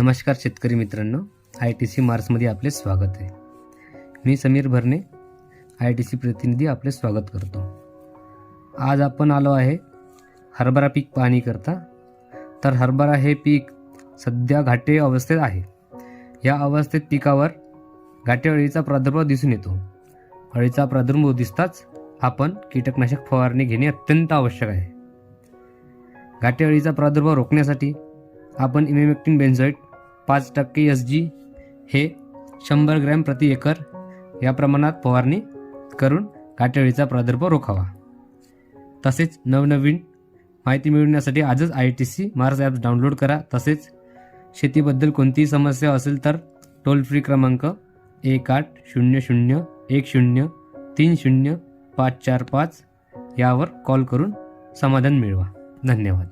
नमस्कार शेतकरी मित्रांनो आय टी सी मार्समध्ये आपले स्वागत आहे. मी Samir Bharne I T C प्रतिनिधी आपले स्वागत करतो. आज आपण आलो आहे हरभरा पीक पाहणी करता तर हरभरा हे पीक सध्या घाटे अवस्थेत आहे. या अवस्थेत पिकावर घाटे अळीचा प्रादुर्भाव दिसून येतो. अळीचा प्रादुर्भाव दिसताच आपण कीटकनाशक फवारणी घेणे अत्यंत आवश्यक आहे. घाटे अळीचा प्रादुर्भाव रोखण्यासाठी आपण इमेमेक्टिन बेन्झॉईट पाच टक्के एस जी हे शंभर ग्रॅम प्रति एकर या प्रमाणात फवारणी करून काटेळीचा प्रादुर्भाव रोखावा. तसेच नवनवीन माहिती मिळवण्यासाठी आजच I T C Mars app download करा. तसेच शेतीबद्दल कोणतीही समस्या असेल तर टोल फ्री क्रमांक एक आठ शून्य शून्य एक शून्य तीन शून्य पाच चार पाच यावर कॉल करून समाधान मिळवा. धन्यवाद.